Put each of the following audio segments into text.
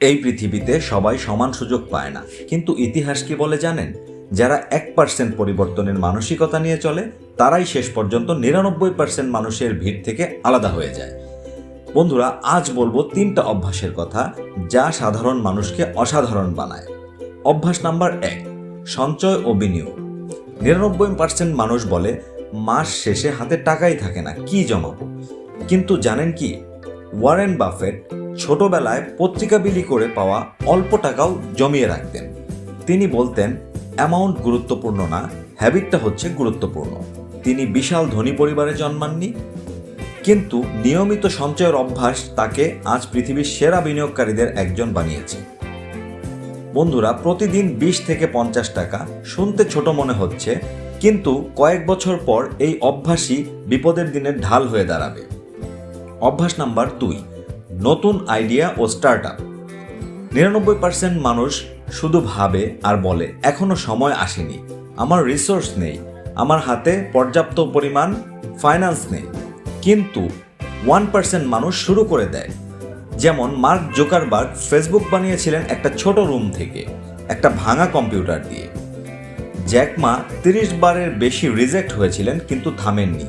এই পৃথিবীতে সবাই সমান সুযোগ পায় না। কিন্তু ইতিহাস কি বলে জানেন? যারা এক পার্সেন্ট পরিবর্তনের মানসিকতা নিয়ে চলে, তারাই শেষ পর্যন্ত নিরানব্বই পার্সেন্ট মানুষের ভিড় থেকে আলাদা হয়ে যায়। বন্ধুরা, আজ বলব তিনটা অভ্যাসের কথা যা সাধারণ মানুষকে অসাধারণ বানায়। অভ্যাস নাম্বার এক, সঞ্চয় ও বিনিয়োগ। নিরানব্বই পার্সেন্ট মানুষ বলে, মাস শেষে হাতে টাকাই থাকে না, কি জমাবো? কিন্তু জানেন কি? ওয়ারেন বাফেট ছোটবেলায় পত্রিকা বিলি করে পাওয়া অল্প টাকাও জমিয়ে রাখতেন। তিনি বলতেন, অ্যামাউন্ট গুরুত্বপূর্ণ না, হ্যাবিটটা হচ্ছে গুরুত্বপূর্ণ। তিনি বিশাল ধনী পরিবারে জন্মাননি। কিন্তু নিয়মিত সঞ্চয়ের অভ্যাস তাকে আজ পৃথিবীর সেরা বিনিয়োগকারীদের একজন বানিয়েছে। বন্ধুরা, প্রতিদিন বিশ থেকে পঞ্চাশ টাকা শুনতে ছোট মনে হচ্ছে, কিন্তু কয়েক বছর পর এই অভ্যাসই বিপদের দিনের ঢাল হয়ে দাঁড়াবে। অভ্যাস নাম্বার দুই নতুন আইডিয়া ও স্টার্ট আপ নিরানব্বই পার্সেন্ট মানুষ শুধু ভাবে আর বলে, এখনও সময় আসেনি। আমার রিসোর্স নেই, আমার হাতে পর্যাপ্ত পরিমাণ ফাইন্যান্স নেই। কিন্তু ওয়ান পার্সেন্ট মানুষ শুরু করে দেয়। যেমন মার্ক জোকারবার্গ ফেসবুক বানিয়েছিলেন একটা ছোট রুম থেকে, একটা ভাঙা কম্পিউটার দিয়ে। জ্যাকমা তিরিশ বারের বেশি রিজেক্ট হয়েছিলেন কিন্তু থামেননি।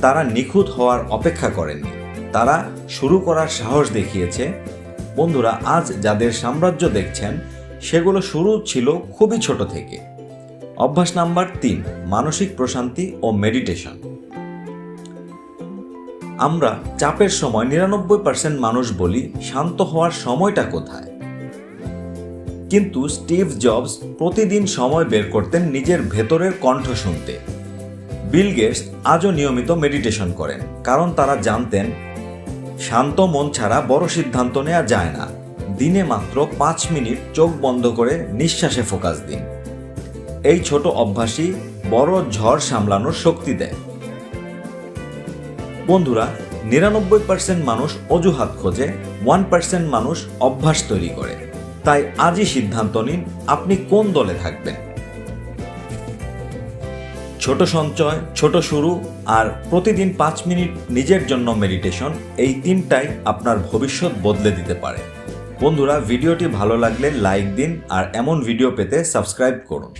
তারা নিখুঁত হওয়ার অপেক্ষা করেননি। তারা শুরু করার সাহস দেখিয়েছে। বন্ধুরা, আজ যাদের সাম্রাজ্য দেখছেন, সেগুলো শুরু ছিল খুবই ছোট থেকে। অভ্যাস নাম্বার তিন, মানসিক প্রশান্তি ও মেডিটেশন। আমরা চাপের সময় নিরানব্বই পার্সেন্ট মানুষ বলি, শান্ত হওয়ার সময়টা কোথায়? কিন্তু স্টিভ জবস প্রতিদিন সময় বের করতেন নিজের ভেতরের কণ্ঠ শুনতে। বিল গেটস আজও নিয়মিত মেডিটেশন করেন, কারণ তারা জানতেন শান্ত মন ছাড়া বড় সিদ্ধান্ত নেওয়া যায় না। দিনে মাত্র পাঁচ মিনিট চোখ বন্ধ করে নিঃশ্বাসে ফোকাস দিন। এই ছোট অভ্যাসই বড় ঝড় সামলানোর শক্তি দেয়। বন্ধুরা, নিরানব্বই পার্সেন্ট মানুষ অজুহাত খোঁজে ওয়ান পার্সেন্ট মানুষ অভ্যাস তৈরি করে। তাই আজই সিদ্ধান্ত নিন আপনি কোন দলে থাকবেন। ছোট সঞ্চয়, ছোট শুরু আর প্রতিদিন পাঁচ মিনিট নিজের জন্য মেডিটেশন এই তিনটাই আপনার ভবিষ্যৎ বদলে দিতে পারে। বন্ধুরা, ভিডিওটি ভালো লাগলে লাইক দিন আর এমন ভিডিও পেতে সাবস্ক্রাইব করুন।